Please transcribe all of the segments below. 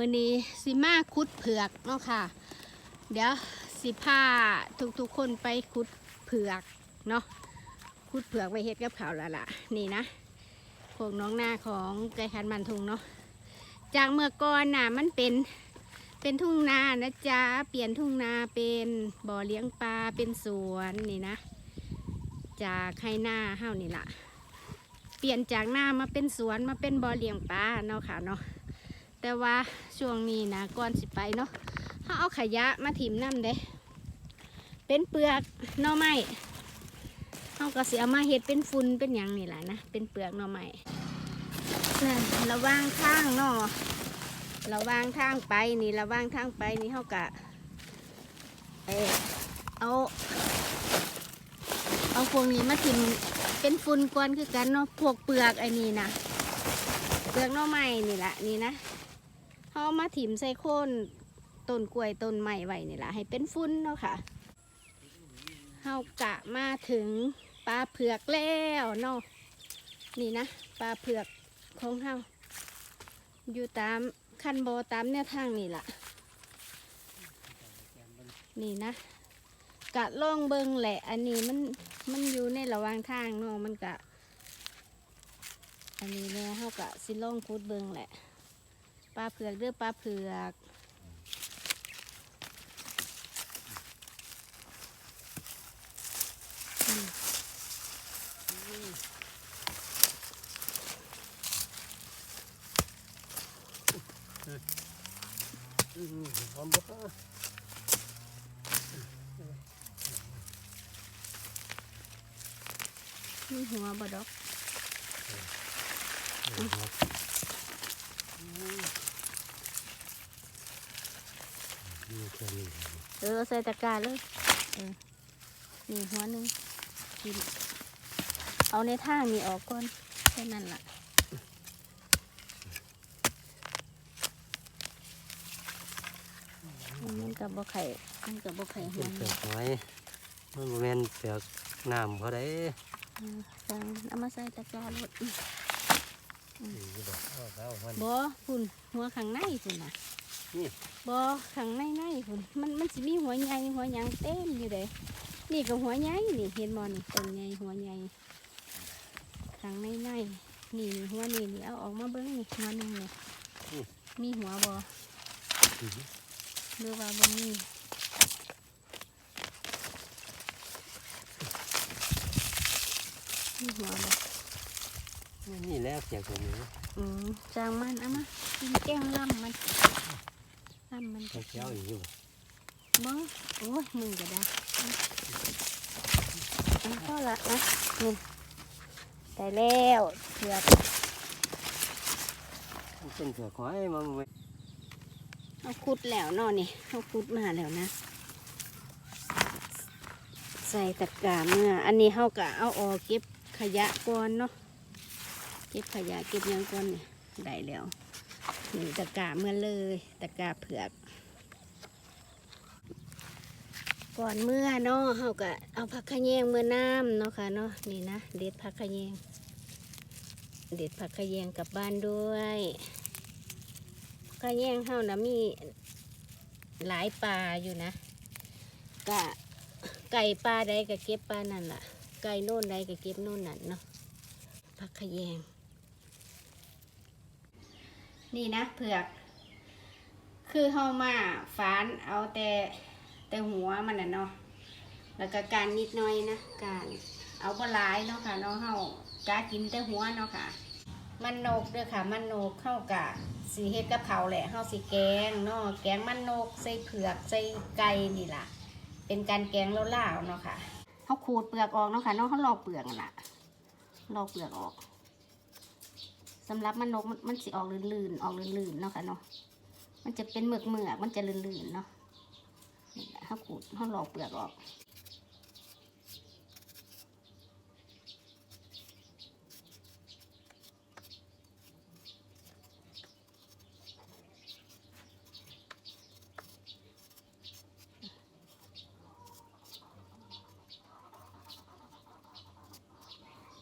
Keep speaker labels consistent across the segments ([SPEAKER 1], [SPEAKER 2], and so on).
[SPEAKER 1] มือนี้สิมาคุดเผือกเนาะค่ะ เดี๋ยวสิพาทุกๆคนไปคุดเผือกเนาะคุดเผือกไปเฮ็ดกับเขาแล้วล่ะ นี่นะพวกน้องหน้าของไก่ขันมันทุงเนาะจากเมื่อก่อนน่ะมันเป็นเป็นทุ่งนานะจ๊ะเปลี่ยนทุ่งนาเป็นบ่อเลี้ยงปลาเป็นสวนนี่นะ จากให้หน้าเฮ้านี่ล่ะ เปลี่ยนจากหน้ามาเป็นสวนมาเป็นบ่อเลี้ยงปลาเนาะค่ะเนาะ แต่ว่าช่วงนี้นะก่อนสิไปเนาะเขาเอาขยะมาถิ่มน้ำเด้ เป็นเปลือกหน่อไม้เขาก็เสียมาเห็ดเป็นฝุ่นเป็นหยังนี่แหละนะเป็นเปลือกหน่อไม้นั่นระว่างทางเนาะระว่างทางไปนี่ระว่างทางไปนี่เขากะเออเอาเอาพวกนี้มาถิ่มเป็นฝุ่นก่อนคือกันเนาะพวกเปลือกไอ้นี่นะเปลือกหน่อไม้นี่แหละนี่นะ เขามาถิ่มใส่โคนต้นกล้วยต้นไม้ไว้นี่แหละให้เป็นฝุ่นเนาะค่ะเฮากะมาถึงปลาเผือกแล้วเนาะนี่นะปลาเผือกของเฮาอยู่ตามคันโบตามแนวทางนี่ล่ะ นี่นะกะล่องเบิงแหละ อันนี้มันมันอยู่ในระหว่างทางเนาะมันกะ อันนี้เนี่ยเฮากะสิล่องคูดเบิงแหละ ปลาเผือกเด้อปลาเผือก
[SPEAKER 2] อืมหอมบดนะ
[SPEAKER 1] มีหัวบดอก
[SPEAKER 2] นี่แค่นี้
[SPEAKER 1] เออใส่ตะกร้าเลยเออนี่หัวหนึ่งกินเอาในทางนี่ออกก่อนแค่นั้นล่ะมันกับบ่ไข่มันกับบ่ไข่หั
[SPEAKER 2] เป็
[SPEAKER 1] วน
[SPEAKER 2] เปลือกหอยมันบ่แม่นเปลือกน้ำเขาได้
[SPEAKER 1] เออสั่งเอามาใส่ตะกร้ารถ
[SPEAKER 2] นี่บอกเอาเอามัน
[SPEAKER 1] บ่พุ่นหัวข้างในพุ่นน่ะ
[SPEAKER 2] นี่
[SPEAKER 1] บ่ข้างในในพุ่นมันมันสิมีหัวใหญ่หัวหยังเต็มอยู่เด้นี่ก็หัวใหญ่นี่เห็นบ่นี่ต้นใหญ่หัวใหญ่ข้างในในนี่นี่หัวนี่นี่เอาออกมาเบิ่งนี่หัวหนึงนี่มีหัวบ่หรือว่าบ่มีมีหัวบ่
[SPEAKER 2] นี่แล้วเปียกตัวนี้
[SPEAKER 1] อืมจางมันเอามากินแกงลำมัน ลำมัน
[SPEAKER 2] เขียวๆอีกอยู่
[SPEAKER 1] บ่โอ้ยมึงก็ได้อันก็ละนะนี่ได้แล้วเผือก
[SPEAKER 2] มันเป็นเปลือกหอยมันบ่แม่น
[SPEAKER 1] เอาคุดแล้วเนาะนี่เอาคุดมาแล้วนะ ใส่ตะกร้าเมื่อ อันนี้เฮากะเอาออกเก็บขยะก่อนเนาะเก็บขยะเก็บหยังก่อนนี่ได้แล้ว นี่ตะกร้าเมื่อเลยตะกร้าเผือก ก่อนเมื่อเนาะเฮาก็เอาผักขะแยงเมื่อน้ำเนาะค่ะเนาะนี่นะเด็ดผักขะแยง เด็ดผักขะแยงกลับบ้านด้วยผักขะแยงเฮานะมีหลายปลาอยู่นะกะไก่ปลาใดก็เก็บปลานั่นล่ะ ไก่โน่นใดก็เก็บโน่นนั่นเนาะผักขะแยง นี่นะเผือก คือเฮามาฝานเอาแต่แต่หัวมันน่ะเนาะแล้วก็การนิดหน่อยนะการเอาบลายเนาะค่ะเนาะเฮากากินแต่หัวเนาะค่ะ มันนกเด้อค่ะ มันนกเข้ากะสีเฮ็ดกับเขาแหละเฮาสิแกงเนาะแกงมันนกใส่เผือกใส่ไก่นี่ล่ะ เป็นการแกงล่าๆเนาะค่ะเฮาขูดเปลือกออกเนาะค่ะเนาะเฮาลอกเปลือกน่ะลอกเปลือกออก สำหรับมันนกมันสิออกลื่นๆ ออกลื่นๆเนาะค่ะเนาะ มันจะเป็นเหมือกเมือกมันจะลื่นๆเนาะนี่แหละเฮาขูดเฮาลอกเปลือกออก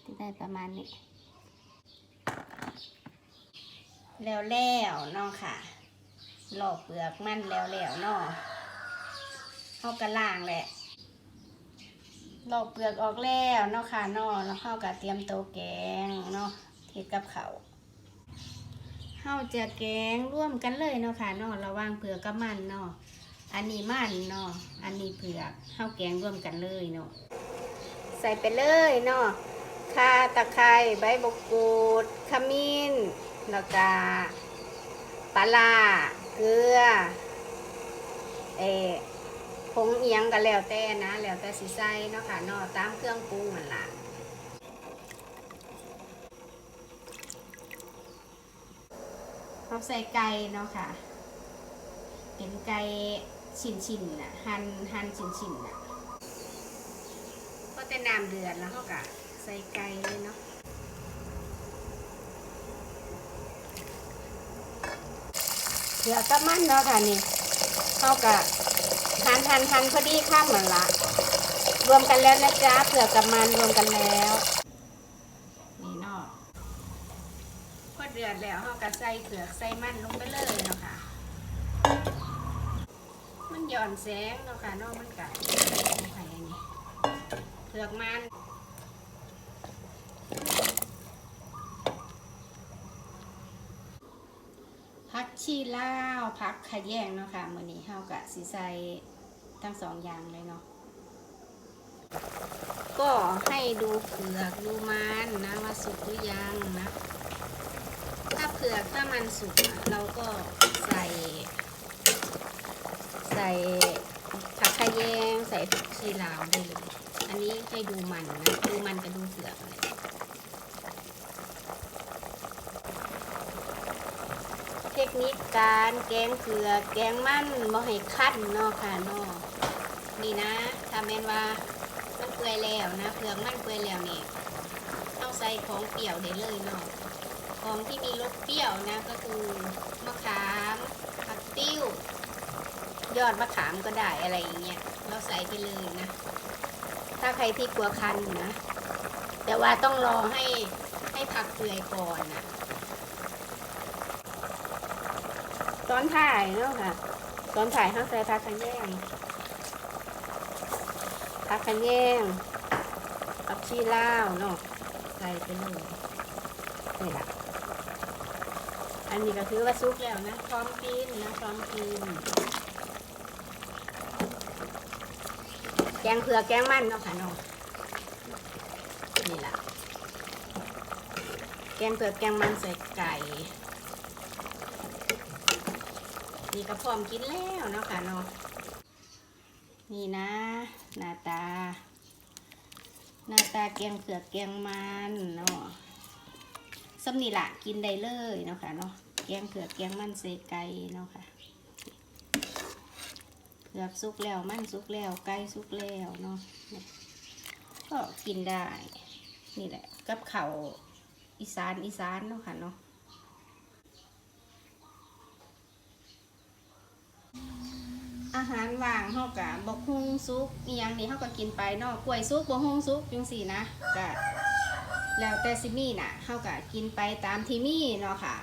[SPEAKER 1] ที่ได้ประมาณนี้ แล้วแล้วเนาะค่ะหลอกเปลือกมันแล้วแล้วเนาะเฮากระล่างแหละหลอกเปลือกออกแล้วเนาะค่ะเนาะแล้วเฮาก็เตรียมโตแกงเนาะเฮ็ดกับเขาวเฮาจะแกงร่วมกันเลยเนาะค่ะเนาะระว่างเปลือกกับมันเนาะอันนี้มันเนาะอันนี้เปลือกเฮาแกงร่วมกันเลยเนาะใส่ไปเลยเนาะข่าตะไคร้ใบมะกรูดขมิ้น แล้วก็ปลาร้าเกลือเอผงเอียงก็แล้วแต่นะ แล้วแต่สิใส่เนาะค่ะเนาะตามเครื่องปรุงมันละเราใส่ไก่เนาะค่ะ เป็นไก่ชิ้นๆน่ะ หั่นหั่นชิ้นๆน่ะพอแต่น้ำเดือดแล้วเขาก็ใส่ไก่เลยเนาะ เดี๋ยวกับมันเนาะค่ะนี่เข้ากับหันหันหันพอดีข้ามเหมือนละรวมกันแล้วนะจ๊ะเผือกกับมันรวมกันแล้ว นี่เนาะพอเดือดแล้วเขาก็ใส่เผือกใส่มันลงไปเลยเนาะค่ะ มันหย่อนแสงเนาะค่ะเนอกมันกัดไข่นนี้เผือกมัน พักชีลาวพักขะแยงเนาะค่ะมื้อนี้เฮากะสิใส่ทั้งสองอย่างเลยเนาะก็ให้ดูเผือกดูมันนะว่าสุกหรือยังนะ ถ้าเผือกถ้ามันสุกอะเราก็ใส่ ใส่ผักขะแยงใส่ผักชีลาวได้เลยอันนี้ให้ดูมันนะดูมันกับดูเผือกเลยทค นิคการแกงเผือกแกงมันบ่ให้คั้นเนาะค่ะเนาะนี่นะถ้าแม่นว่ามันเปื่อยแล้วนะเผือกมันเปื่อยแล้วนี่ต้องใส่ของเปรี้ยวได้เลยเนาะของที่มีรสเปรี้ยวนะก็คือมะขามผักติ้วยอดมะขามก็ได้อะไรอย่างเงี้ยเราใส่ไปเลยนะ ถ้าใครที่กลัวคันนะ แต่ว่าต้องรอให้ให้ผักเปื่อยก่อนนะ ตอนถ่ายเนาะค่ะตอนถ่ายเขาใส่ผักขะแยงผักขะแยงผักชีลาวเนาะใส่ไปเลยนี่ละอันนี้ก็คือว่าซุกแล้วนะพร้อมกินนะพร้อมกินแกงเผือกแกงมันเนาะค่ะเนาะนี่ละแกงเผือกแกงมันใส่ไก่ นี่ก็พร้อมกินแล้วเนาะค่ะเนาะนี่นะ หน้าตา หน้าตาแกงเผือกแกงมันเนาะสำนีละกินได้เลยเนาะค่ะเนาะแกงเผือกแกงมันใส่ไก่เนาะค่ะเผือกสุกแล้วมันสุกแล้วไก่สุกแล้วเนาะก็กินได้ นี่แหละ กับเขาวอีสานอีสานเนาะค่ะเนาะ อา หารว่างเฮากะบกฮุงซุกอีหยังนี่เฮาก็กินไปเนาะกล้วยซุปบ่ฮุงซุปจังซี่นะก็แล้วแต่สิมีน่ะเฮาก็กินไปตามที่มีเนาะค่ะ